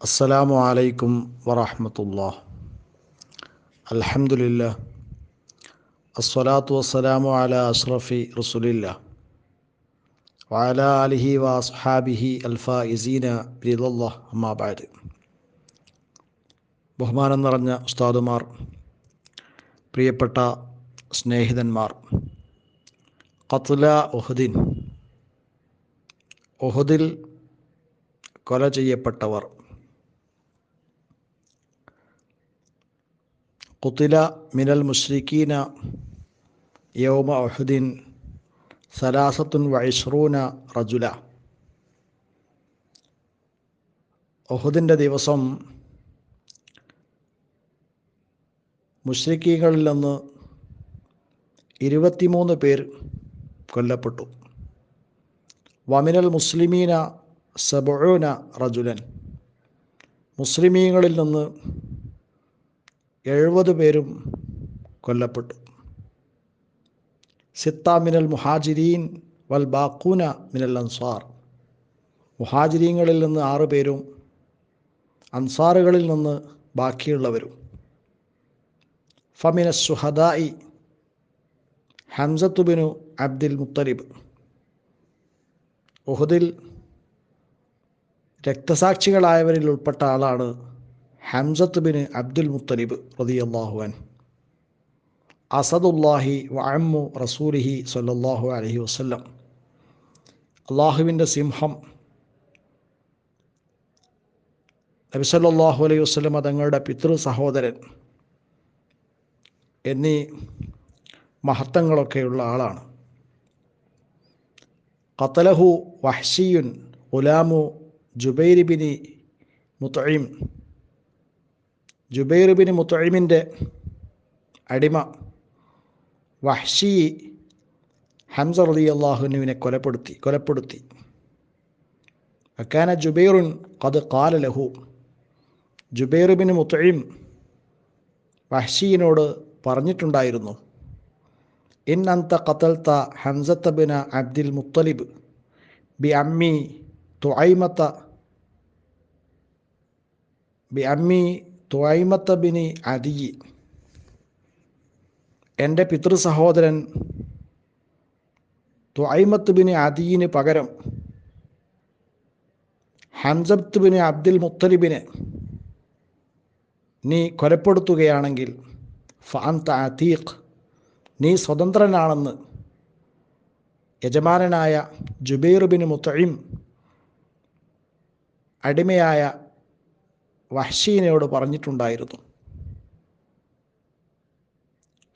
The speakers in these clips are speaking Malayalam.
അസ്സലാമു അലൈക്കും വറഹമത്തുല്ലാ അൽഹംദുലില്ലാ അസ്സലാത്തു വസ്സലാമു അല അഷ്റഫി റസുലില്ല വഅല അലിഹി വ അസ്ഹാബിഹി അൽഫായിസീന ബിരിദല്ലാ അമ്മാബാദ് ബഹുമാനം നിറഞ്ഞ ഉസ്താദുമാർ പ്രിയപ്പെട്ട സ്നേഹിതന്മാർ ഖത്ല ഉഹദിൻ ഉഹദിൽ കൊല ചെയ്യപ്പെട്ടവർ കുത്തില മിനൽ മുഷ്രിഖീന യൗമ ഉഹുദിൻ സലാസത്തുൻ വൈഷ്റൂന റജുല ഒഹുദിന്റെ ദിവസം മുഷ്രിഖീകളിൽ നിന്ന് ഇരുപത്തിമൂന്ന് പേർ കൊല്ലപ്പെട്ടു. വമിനൽ മുസ്ലിമീന സബോന റജുലൻ. മുസ്ലിമീങ്ങളിൽ നിന്ന് എഴുപത് പേരും കൊല്ലപ്പെട്ടു. സിത്ത മിനൽ മുഹാജിരീൻ വൽ ബാക്കൂന മിനൽ അൻസാർ. മുഹാജിരീങ്ങളിൽ നിന്ന് ആറ് പേരും അൻസാറുകളിൽ നിന്ന് ബാക്കിയുള്ളവരും. ഫമിന സുഹദായി ഹംസത്തുബിനു അബ്ദുൽ മുത്തലിബ്. ഉഹദിൽ രക്തസാക്ഷികളായവരിൽ ഉൾപ്പെട്ട ആളാണ് ഹംസത്ത് ബിൻ അബ്ദുൽ മുത്തലിബ് റതിയല്ലാഹുവൻ അസദുല്ലാഹി വഅമ്മു റസൂലിഹി സല്ലാഹു അലഹി വസല്ലം. അള്ളാഹുവിന്റെ സിംഹം നബി സല്ലല്ലാഹു അലൈഹി വസല്ലം തങ്ങളുടെ പിതൃ സഹോദരൻ എന്നീ മഹത്വങ്ങളൊക്കെയുള്ള ആളാണ്. കത്തലഹു വഹ്ഷിയുൻ ഗുലാമു ജുബൈരിബിനി മുത്തഴിം ബിൻ മുത്തഴിമിന്റെ അടിമ വഹ്ഷി ഹംസ റലി അള്ളാഹുനുവിനെ കൊലപ്പെടുത്തി കൊലപ്പെടുത്തി. അക്കാന ജുബൈറുൻ കത് കാല ലഹു. ജുബൈർ ബിൻ മുത്തഴിം വഹ്ഷീനോട് പറഞ്ഞിട്ടുണ്ടായിരുന്നു ഇൻ അന്ത കത്തൽത്ത ഹംസത്ത ബിന അബ്ദുൽ മുത്തലിബ് ബി അമ്മി തുഐമത്ത ബി അമ്മി തുഐമത്ത ബിനി അദി എന്റെ പിതൃ സഹോദരൻ തുഐമത്ത് ബിന് അദീന് പകരം ഹംസത്ത് ബിന് അബ്ദുൽ മുത്തലിബിനെ നീ കൊലപ്പെടുത്തുകയാണെങ്കിൽ ഫാന്ത അതീഖ് നീ സ്വതന്ത്രനാണെന്ന് യജമാനനായ ജുബൈർ ബിൻ മുത്തഴിം അടിമയായ വഹ്ഷീനയോട് പറഞ്ഞിട്ടുണ്ടായിരുന്നു.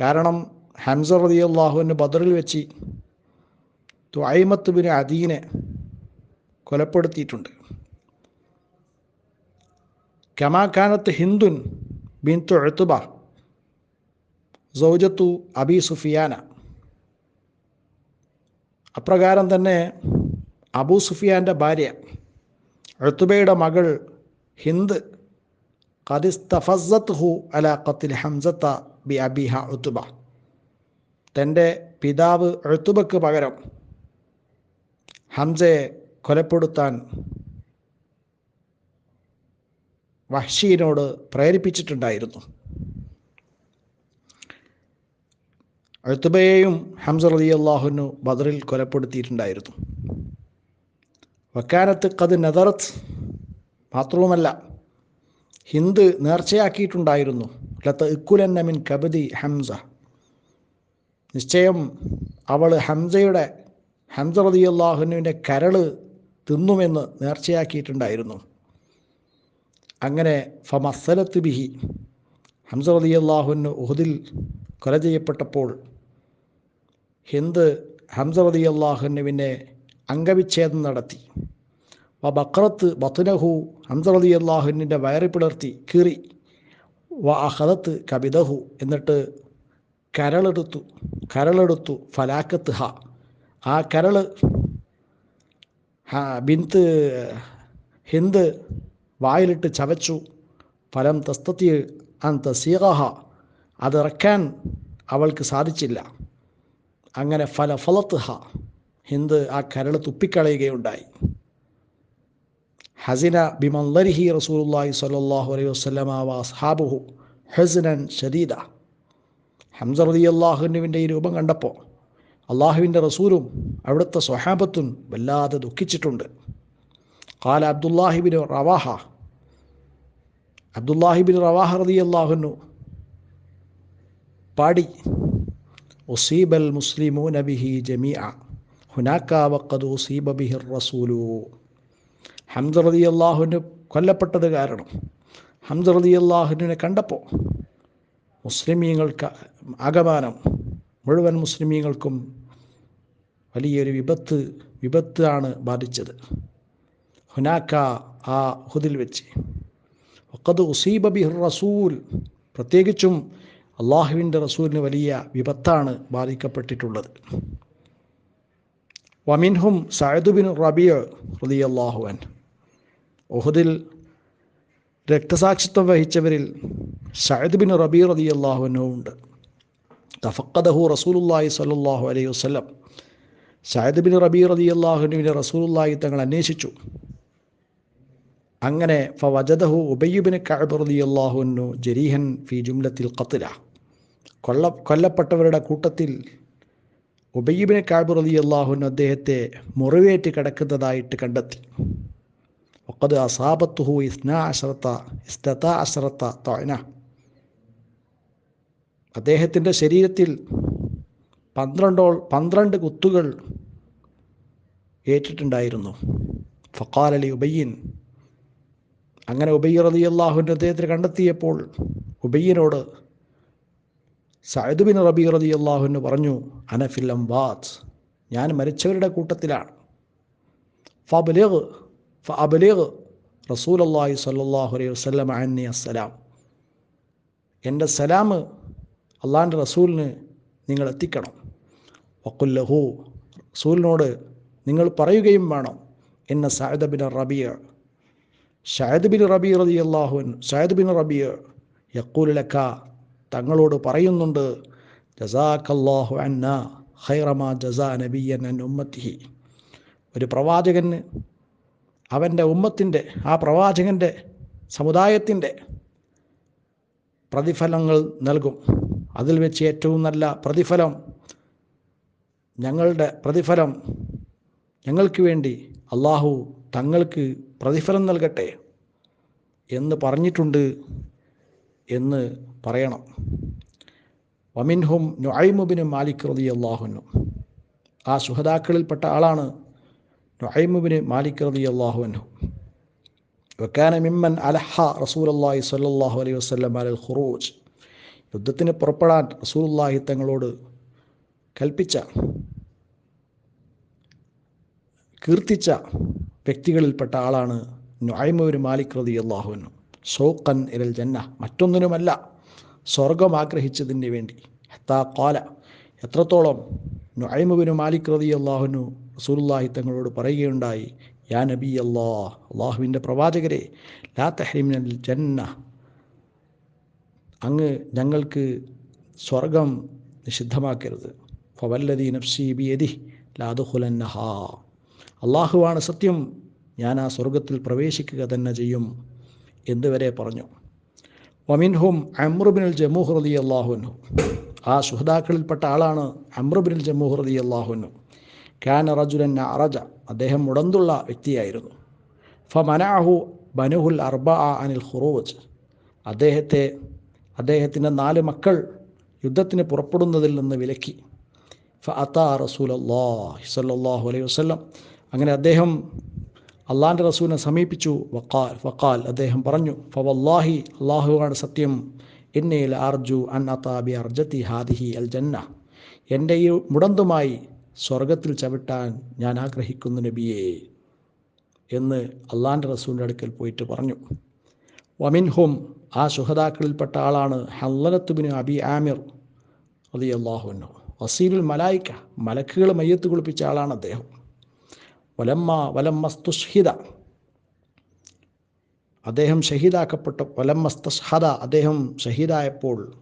കാരണം ഹംസ റതി അള്ളാഹുവിന് ബദറിൽ വെച്ച് ത്വായ്മത്ത് ബിൻ അദീനെ കൊലപ്പെടുത്തിയിട്ടുണ്ട്. കമാഖാനത്ത് ഹിന്ദുൻ ബിൻ തുഴത്തുബ സൗജത്തു അബി സുഫിയാന. അപ്രകാരം തന്നെ അബൂ സുഫിയാന്റെ ഭാര്യ എഴുത്തുബയുടെ മകൾ ഹിന്ദ് തന്റെ പിതാവ് എഴുത്തുബക്ക് പകരം ഹംസയെ കൊലപ്പെടുത്താൻ വഹ്ഷീനോട് പ്രേരിപ്പിച്ചിട്ടുണ്ടായിരുന്നു. എഴുത്തുബയെയും ഹംസ റലി അള്ളാഹുനു ബദറിൽ കൊലപ്പെടുത്തിയിട്ടുണ്ടായിരുന്നു. വക്കാനത്ത് കത് നെതറത്ത് മാത്രവുമല്ല ഹിന്ദ് നേർച്ചയാക്കിയിട്ടുണ്ടായിരുന്നു. ലത്ത ഇക്കുലന്നമിൻ കബദി ഹംസ. നിശ്ചയം അവൾ ഹംസയുടെ ഹംസ റതി അള്ളാഹുനുവിന്റെ കരൾ തിന്നുമെന്ന് നേർച്ചയാക്കിയിട്ടുണ്ടായിരുന്നു. അങ്ങനെ ഫമസലത്ത് ബിഹി. ഹംസ റതി അള്ളാഹുനു ഉഹുദിൽ കൊല ചെയ്യപ്പെട്ടപ്പോൾ ഹിന്ദ് ഹംസ റതി അള്ളാഹുനുവിനെ അംഗവിച്ഛേദം നടത്തി. വ ബക്രത്ത് ബത്തുനഹു ഹംസറലി അള്ളാഹുവിന്റെ വയറി പിളർത്തി കീറി. വ അഹദത്ത് കബിതഹു എന്നിട്ട് കരളെടുത്തു. കരളെടുത്തു. ഫലാക്കത്ത് ഹ. ആ കരൾ ബിന്ത് ഹിന്ദ് വായിലിട്ട് ചവച്ചു. ഫലം തസ്തത്തി അൻ തസീഹ അതിറക്കാൻ അവൾക്ക് സാധിച്ചില്ല. അങ്ങനെ ഫല ഫലത്ത് ഹ. ഹിന്ദ് ആ കരൾ തുപ്പിക്കളയുകയുണ്ടായി. ഹസിന ബിമല്ലരിഹി റസൂലുല്ലാഹി സ്വല്ലല്ലാഹു അലൈഹി വസല്ലമ വ അസ്ഹാബുഹു ഹസ്നൻ ഷദീദ ഹംസ റളിയല്ലാഹുവിന്റെ ഈ രൂപം കണ്ടപ്പോൾ അള്ളാഹുവിന്റെ റസൂലും അവിടുത്തെ സ്വഹാബത്തും വല്ലാതെ ദുഃഖിച്ചിട്ടുണ്ട്. കാല അബ്ദുല്ലാഹിബിൻ റവാഹ. അബ്ദുല്ലാഹിബിൻ റവാഹ റതി അള്ളാഹുനു പാടി ഒസീബൽ മുസ്ലിമു നബിഹി ജമീഅ ഹുനാക്ക വഖദ് ഉസീബ ബിഹി റസൂലു. ഹംസ അള്ളാഹുവിന് കൊല്ലപ്പെട്ടത് കാരണം. ഹംസ അള്ളാഹുവിനെ കണ്ടപ്പോൾ മുസ്ലിമീങ്ങൾക്ക് ആകമാനം മുഴുവൻ മുസ്ലിമീങ്ങൾക്കും വലിയൊരു വിപത്ത് വിപത്താണ് ബാധിച്ചത്. ഹുനാക്ക ആ ഹുദിൽ വെച്ച്. ഒക്കത് ഉസീബ ബിഹ് റസൂൽ പ്രത്യേകിച്ചും അള്ളാഹുവിന്റെ റസൂലിന് വലിയ വിപത്താണ് ബാധിക്കപ്പെട്ടിട്ടുള്ളത്. വമിൻഹും സയദുബിൻ റബിയ റലിയല്ലാഹുവൻ ഒഹുദിൽ രക്തസാക്ഷിത്വം വഹിച്ചവരിൽ ഷഹദ് ബിൻ റബി റതി അള്ളാഹുവിനുണ്ട് തഫക്കദഹു റസൂലുല്ലാഹി സ്വല്ലല്ലാഹു അലൈഹി വസ്ലം ഷഹദ് ബിൻ റബി റതി അള്ളാഹുനുവിനെ റസൂലുല്ലാഹി തങ്ങൾ അന്വേഷിച്ചു. അങ്ങനെ ഫവജദഹു ഉബയ്യുബിന് കഅബ് റതി അള്ളാഹുനു ജരീഹൻ ഫി ജുംലത്തിൽ ഖത്തില കൊല്ല കൊല്ലപ്പെട്ടവരുടെ കൂട്ടത്തിൽ ഉബയ്യുബിന് കഅബ് റതി അള്ളാഹുനു അദ്ദേഹത്തെ മുറിവേറ്റ് കിടക്കുന്നതായിട്ട് കണ്ടെത്തി. وقد أصابته إثنا عشرة ഇസ്തത അശറത്ത തൊയന അദ്ദേഹത്തിൻ്റെ ശരീരത്തിൽ പന്ത്രണ്ടോ പന്ത്രണ്ട് കുത്തുകൾ ഏറ്റിട്ടുണ്ടായിരുന്നു ഫക്കാൽ അലി ഉബയ്യൻ അങ്ങനെ ഉബയ്യ റലി അള്ളാഹുവിൻ്റെ അദ്ദേഹത്തിന് കണ്ടെത്തിയപ്പോൾ ഉബയ്യനോട് സയദ് ബിൻ റബി റലി അള്ളാഹുവിന് പറഞ്ഞു അനഫിൽ അംബാദ് ഞാൻ മരിച്ചവരുടെ കൂട്ടത്തിലാണ് ഫബലിഗ് ഫഅബലിഗ് റസൂൽ അള്ളാഹി സല്ലാഹു അലൈഹി വസ്ലം അന്നി അസ്സലാം. എന്റെ സലാം അള്ളാഹിന്റെ റസൂലിന് നിങ്ങൾ എത്തിക്കണം. വക്കുല്ലഹു റസൂലിനോട് നിങ്ങൾ പറയുകയും വേണം. എന്ന സയദ് ബിൻ റബിയ ഷായദ് ബിൻ റബി റതി അള്ളാഹുൻ ഷായദ് ബിൻ റബിയ യക്കൂലക്ക തങ്ങളോട് പറയുന്നുണ്ട് ജസാഖല്ലാഹു അന്ന ഖൈറമ ജസാ നബിയൻ അൻ ഉമ്മത്തിഹി. ഒരു പ്രവാചകന് അവന്റെ ഉമ്മത്തിന്റെ ആ പ്രവാചകന്റെ സമുദായത്തിന്റെ പ്രതിഫലങ്ങൾ നൽകും. അതിൽ വെച്ച് ഏറ്റവും നല്ല പ്രതിഫലം ഞങ്ങളുടെ പ്രതിഫലം ഞങ്ങൾക്ക് വേണ്ടി അള്ളാഹു തങ്ങൾക്ക് പ്രതിഫലം നൽകട്ടെ എന്ന് പറഞ്ഞിട്ടുണ്ട് എന്ന് പറയണം. വമിൻഹും നുഐമുബിനും മാലിക് റതി അള്ളാഹുനും ആ സുഹതാക്കളിൽപ്പെട്ട ആളാണ് നുഐമുബിന് മാലിക് റതി അൻഹു. വക്കാന മിമ്മൻ അലഹ റസൂൽ അള്ളാഹി സല്ലാഹു അലൈഹി വസ്ലം അലൽ ഖുറൂജ്. യുദ്ധത്തിന് പുറപ്പെടാൻ റസൂലുള്ളാഹി തങ്ങളോട് കൽപ്പിച്ച കീർത്തിച്ച വ്യക്തികളിൽപ്പെട്ട ആളാണ് നുഹൈമുബിന് മാലിക് റതി അള്ളാഹു അൻഹു. സോക്കൻ ഇരൽ ജന്ന മറ്റൊന്നിനുമല്ല സ്വർഗം ആഗ്രഹിച്ചതിന് വേണ്ടി. ഹത്താ കാല എത്രത്തോളം നുഹൈമുബിന് മാലിക് റതി അള്ളാഹുനു റസൂലുള്ളാഹി തങ്ങളോട് പറയുകയുണ്ടായി യാ നബി അല്ലാ അള്ളാഹുവിന്റെ പ്രവാചകരെ ലാ തഹ്രിമിനൽ ജന്ന അങ്ങ് ഞങ്ങൾക്ക് സ്വർഗം നിഷിദ്ധമാക്കരുത്. ഫവല്ലദീ നഫ്സി ബിയദി ലാദുഹുലന്നഹാ അള്ളാഹുവാണ് സത്യം ഞാൻ ആ സ്വർഗത്തിൽ പ്രവേശിക്കുക തന്നെ ചെയ്യും എന്നുവരെ പറഞ്ഞു. വമിൻഹും അമ്രുബിനുൽ ജമൂഹ് അള്ളാഹുനു ആ ശുഹദാക്കളിൽപ്പെട്ട ആളാണ് അമ്രുബിനുൽ ജമൂഹ് അള്ളാഹുനു ഖാൻ റജുലൻ അറജ അദ്ദേഹം മുടന്തുള്ള വ്യക്തിയായിരുന്നു. ഫ മനാഹു ബനുഹുൽ അർബ അനിൽ ഖുറൂജ് അദ്ദേഹത്തെ അദ്ദേഹത്തിന്റെ നാല് മക്കൾ യുദ്ധത്തിന് പുറപ്പെടുന്നതിൽ നിന്ന് വിലക്കി. ഫ അത്താ റസൂൽ അള്ളാഹി അലൈഹി വസ്ലം അങ്ങനെ അദ്ദേഹം അള്ളാഹിന്റെ റസൂലിനെ സമീപിച്ചു. വക്കാൽ വക്കാൽ അദ്ദേഹം പറഞ്ഞു ഫവല്ലാഹി അള്ളാഹുവാണ് സത്യം. എന്നയിൽ അർജു അൻ അതാബി അർജത്തി ഹാദിഹി അൽ ജന്ന. എന്റെ ഈ മുടന്തുമായി സ്വർഗത്തിൽ ചവിട്ടാൻ ഞാൻ ആഗ്രഹിക്കുന്നു നബിയെ എന്ന് അള്ളാന്റെ റസൂലിന്റെ അടുക്കൽ പോയിട്ട് പറഞ്ഞു. വമിൻഹും ആ സുഹതാക്കളിൽപ്പെട്ട ആളാണ് ഹല്ലനത്തുബിന് അബി ആമിർ അലി അള്ളാഹുവിനു വസീലുൽ മലായിക്ക മലക്കുകൾ മയ്യത്ത് കുളിപ്പിച്ച ആളാണ് അദ്ദേഹം. വലമ്മ വലമ്മസ്തുഷ്ഹിത അദ്ദേഹം ഷഹീദാക്കപ്പെട്ട. വലമ്മസ്തഹദ അദ്ദേഹം ഷഹീദായപ്പോൾ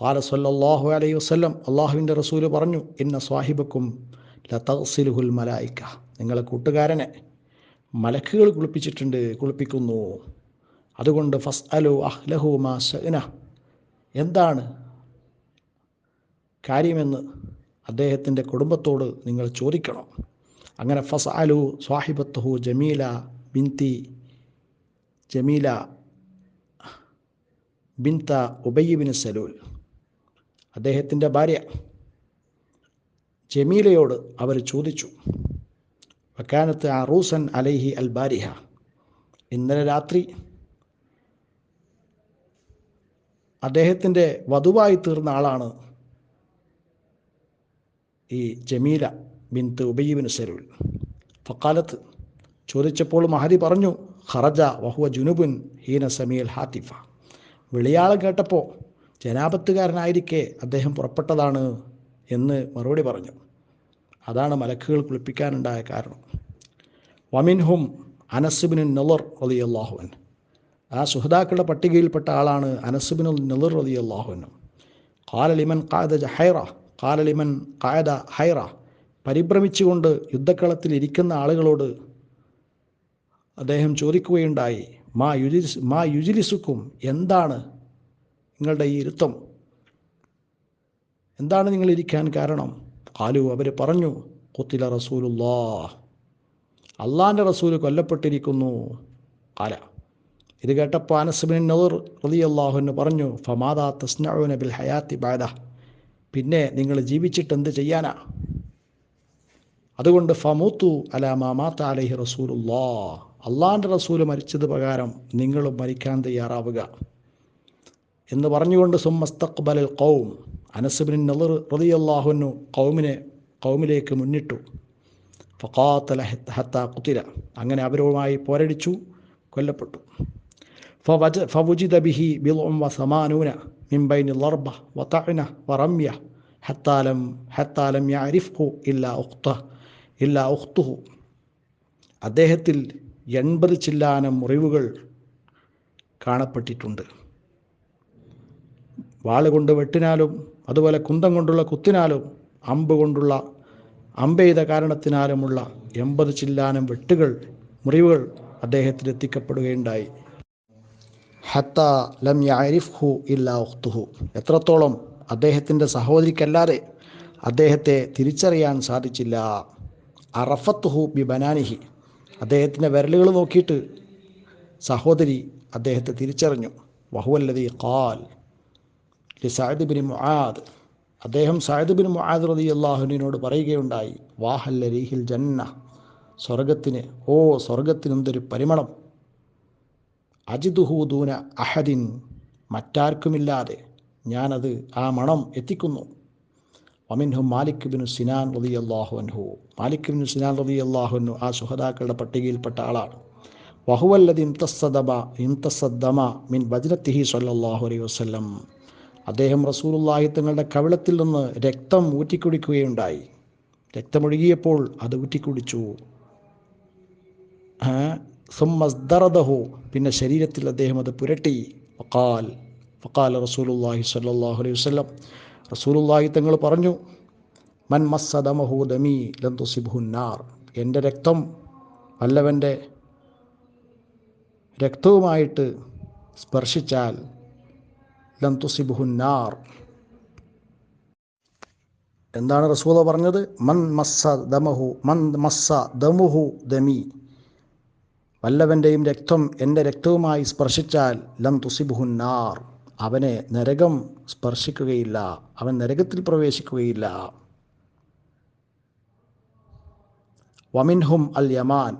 കാല സല്ലാഹു അലൈഹി വസ്ലം അള്ളാഹുവിന്റെ റസൂൽ പറഞ്ഞു ഇന്ന സ്വാഹിബക്കും ലതസിലുഹുൽ മലായിക്ക. നിങ്ങളെ കൂട്ടുകാരനെ മലക്കുകൾ കുളിപ്പിച്ചിട്ടുണ്ട് കുളിപ്പിക്കുന്നു. അതുകൊണ്ട് ഫസ് അലു അഹ്ലഹു മാ ഷഅന എന്താണ് കാര്യമെന്ന് അദ്ദേഹത്തിന്റെ കുടുംബത്തോട് നിങ്ങൾ ചോദിക്കണം. അങ്ങനെ ഫസ് അലു സ്വാഹിബത്തുഹു ജമീല ബിൻതി ജമീല ബിൻത ഉബയ്യബിന് സലൂൽ. അദ്ദേഹത്തിന്റെ ഭാര്യ ജമീലയോട് അവർ ചോദിച്ചു വക്കാനത്ത് അറൂസൻ അലൈഹി അൽ ബാരിഹ. ഇന്നലെ രാത്രി അദ്ദേഹത്തിന്റെ വധുവായി തീർന്ന ആളാണ് ഈ ജമീല ബിൻത്ത് ഉബയ്യബിൻ സലൂൽ. ഫക്കാലത്ത് ചോദിച്ചപ്പോൾ മഹദി പറഞ്ഞു ഖറജ വഹുവ ജുനുബുൻ ഹീന സമീൽ ഹാത്തിഫ. വിളിയാളം കേട്ടപ്പോൾ ജനാപത്തുകാരനായിരിക്കെ അദ്ദേഹം പുറപ്പെട്ടതാണ് എന്ന് മറുപടി പറഞ്ഞു. അതാണ് മലക്കുകൾ കുളിപ്പിക്കാനുണ്ടായ കാരണം. വമിൻഹും അനസുബിൻ നലർ റലി അള്ളാഹുവൻ ആ സുഹദാക്കളുടെ പട്ടികയിൽപ്പെട്ട ആളാണ് അനസുബിൻ നലർ റലി അള്ളാഹുവനും കാലലിമൻ കായദ ഹൈറ കാലലിമൻ കായദ ഹൈറ. പരിഭ്രമിച്ചുകൊണ്ട് യുദ്ധക്കളത്തിൽ ഇരിക്കുന്ന ആളുകളോട് അദ്ദേഹം ചോദിക്കുകയുണ്ടായി മാ യുജിലിസ് മാ യുജിലിസുക്കും? എന്താണ് നിങ്ങളുടെ ഈ ഇരുത്തം. എന്താണ് നിങ്ങൾ ഇരിക്കാൻ കാരണം? കാലു അവർ പറഞ്ഞു കുത്തില റസൂലുല്ലാ അള്ളാന്റെ റസൂൽ കൊല്ലപ്പെട്ടിരിക്കുന്നു. കാല ഇത് കേട്ടപ്പോൾ അനസ്ബിൻ നദർ റതി അള്ളാഹുവിന് പറഞ്ഞു ഫമാദാ തസ്നഉന ബിൽ ഹയാത്തി ബാദ പിന്നെ നിങ്ങൾ ജീവിച്ചിട്ട് എന്ത് ചെയ്യാനാ? അതുകൊണ്ട് ഫമൂത്തു അല മാമാത്ത അലഹി റസൂലുല്ലാ അള്ളാന്റെ റസൂൽ മരിച്ചത് പ്രകാരം നിങ്ങളും മരിക്കാൻ തയ്യാറാവുക. എന്ന് പറഞ്ഞുകൊണ്ട് സുമ്മസ്തഖ്ബൽ കൗം അനസുബിൻ നദർ റതിയല്ലാഹുനു കൗമിനെ കൗമിലേക്ക് മുന്നിട്ടു. ഫക്കാത്തല ഹത്ത കുത്തില. അങ്ങനെ അവരുമായി പോരടിച്ചു കൊല്ലപ്പെട്ടു. ഫവജ ഫവുജിദ ബിഹി ബിളും വ സമാനൂന മിംബൈനി ലർബ വ തഅന വ റമ്യ ഹത്താലം ഹത്താലം യഅരിഫ്ഹു ഇല്ല ഉഖ്ത ഇല്ല ഉഖ്തുഹു. അദ്ദേഹത്തിൽ എൺപത് ചില്ലാനം മുറിവുകൾ കാണപ്പെട്ടിട്ടുണ്ട്. വാളുകൊണ്ട് വെട്ടിനാലും അതുപോലെ കുന്തം കൊണ്ടുള്ള കുത്തിനാലും അമ്പ് കൊണ്ടുള്ള അമ്പെയ്ത കാരണത്തിനാലുമുള്ള എൺപത് ചില്ലാനം വെട്ടുകൾ മുറിവുകൾ അദ്ദേഹത്തിന് എത്തിക്കപ്പെടുകയുണ്ടായി. ഹത്ത ലം യാരിഫ്ഹു ഇല്ലാ ഉഖ്തുഹു. എത്രത്തോളം അദ്ദേഹത്തിന്റെ സഹോദരിക്കല്ലാതെ അദ്ദേഹത്തെ തിരിച്ചറിയാൻ സാധിച്ചില്ല. അറഫത്തുഹു ബി ബനാനിഹി. അദ്ദേഹത്തിന്റെ വിരലുകൾ നോക്കിയിട്ട് സഹോദരി അദ്ദേഹത്തെ തിരിച്ചറിഞ്ഞു. വഹുവല്ലതി ഖാൽ. ലി സഅദ് ബിൻ മുആദ്. അദ്ദേഹം സഅദ് ബിൻ മുആദ് റതി അള്ളാഹുവിനോട് പറയുകയുണ്ടായി വാഹല്ല റീഹിൽ ജന്ന. സ്വർഗത്തിന് ഓ സ്വർഗത്തിനെന്തൊരു പരിമളം. അജിദുഹൂദൂന അഹദിൻ. മറ്റാർക്കുമില്ലാതെ ഞാനത് ആ മണം എത്തിക്കുന്നു. വമിൻഹു മാലിക് ബിൻ സിനാൻ റതി അള്ളാഹുഅൻഹു മാലിക് ബിൻ സിനാൻ റതി അള്ളാഹുനു ആ സുഹദാക്കളുടെ പട്ടികയിൽപ്പെട്ട ആളാണ്. വഹുവല്ലത് ഇംതസ്സദബ ഇംതസ്സദ്ദമ മിൻ വജ്രത്തിഹി സല്ലാഹു അലൈഹി വസല്ലം. അദ്ദേഹം റസൂലുള്ളാഹി തങ്ങളുടെ കവിളത്തിൽ നിന്ന് രക്തം ഊറ്റിക്കുടിക്കുകയുണ്ടായി. രക്തമൊഴുകിയപ്പോൾ അത് ഊറ്റിക്കുടിച്ചു. സുമ്മസ്ദറദഹു പിന്നെ ശരീരത്തിൽ അദ്ദേഹം അത് പുരട്ടി. ഫക്കാൽ ഫക്കാൽ റസൂലുല്ലാഹി സ്വല്ലല്ലാഹു അലൈഹി വസ്ലം റസൂലുള്ളാഹി തങ്ങൾ പറഞ്ഞു മൻ മസ്സദമഹു ദമി ലൻ തുസിബ്ഹുന്നാർ എന്റെ രക്തം വല്ലവന്റെ രക്തവുമായിട്ട് സ്പർശിച്ചാൽ ലം തുസിബുഹുന്നാർ എന്താണ് റസൂല പറഞ്ഞത്? മൻ മസ്സ ദമഹു മൻ മസ്സ ദമുഹു ദമി. വല്ലവന്റെയും രക്തം എന്റെ രക്തവുമായി സ്പർശിച്ചാൽ ലം തുസിബുഹുന്നാർ അവനെ നരകം സ്പർശിക്കുകയില്ല. അവൻ നരകത്തിൽ പ്രവേശിക്കുകയില്ല. വമിൻഹും അൽ യമാൻ.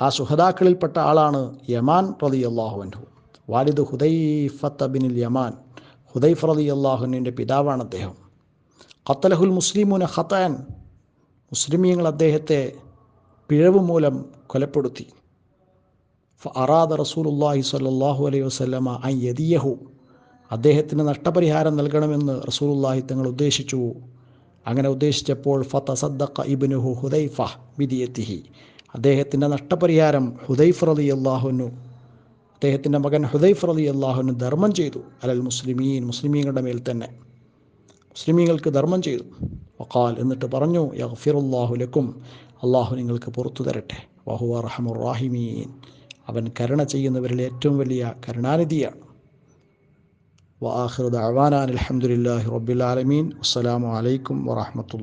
ആ സുഹദാക്കളിൽപ്പെട്ട ആളാണ് യമാൻ പ്രതി അള്ളാഹുഅൻഹു വാലിദ് ഹുദൈഫത്ത് ബിനിൽ യമാൻ ഹുദൈഫ് റതി അള്ളാഹുനിന്റെ പിതാവാണ് അദ്ദേഹം. ഖത്തലഹുൽ മുസ്ലിമുന ഖത്താൻ. മുസ്ലിമീങ്ങൾ അദ്ദേഹത്തെ പിഴവ് മൂലം കൊലപ്പെടുത്തി. അറാദ റസൂലുല്ലാഹി സ്വല്ലല്ലാഹു അലൈഹി വസ്ലമ അൻ യദിയഹു. അദ്ദേഹത്തിന് നഷ്ടപരിഹാരം നൽകണമെന്ന് റസൂലുല്ലാഹി തങ്ങൾ ഉദ്ദേശിച്ചു. അങ്ങനെ ഉദ്ദേശിച്ചപ്പോൾ ഫതസദ്ദഖ ഇബ്നുഹു ഹുദൈഫ ബിദിയത്തിഹി. അദ്ദേഹത്തിന്റെ നഷ്ടപരിഹാരം ഹുദൈഫ് റലി അള്ളാഹുനു അദ്ദേഹത്തിന്റെ മകൻ ഹുദൈഫ് റലി അള്ളാഹുവിന് ധർമ്മം ചെയ്തു. അലൽ മുസ്ലിമീൻ മുസ്ലിമീങ്ങളുടെ മേൽ തന്നെ. മുസ്ലിമീങ്ങൾക്ക് ധർമ്മം ചെയ്തു. വക്കാൽ എന്നിട്ട് പറഞ്ഞു യഗ്ഫിറുല്ലാഹു ലക്കും അള്ളാഹു നിങ്ങൾക്ക് പുറത്തു തരട്ടെ. വഹു റഹമുറാഹിമീൻ അവൻ കരുണ ചെയ്യുന്നവരിൽ ഏറ്റവും വലിയ കരുണാനിധിയാണ്. വാഹിർ ദഅവാന അലഹമുല്ലാഹി റബ്ബിൽ ആലമീൻ. അസ്സലാമു അലൈക്കും വറഹ്മത്തുള്ളാഹി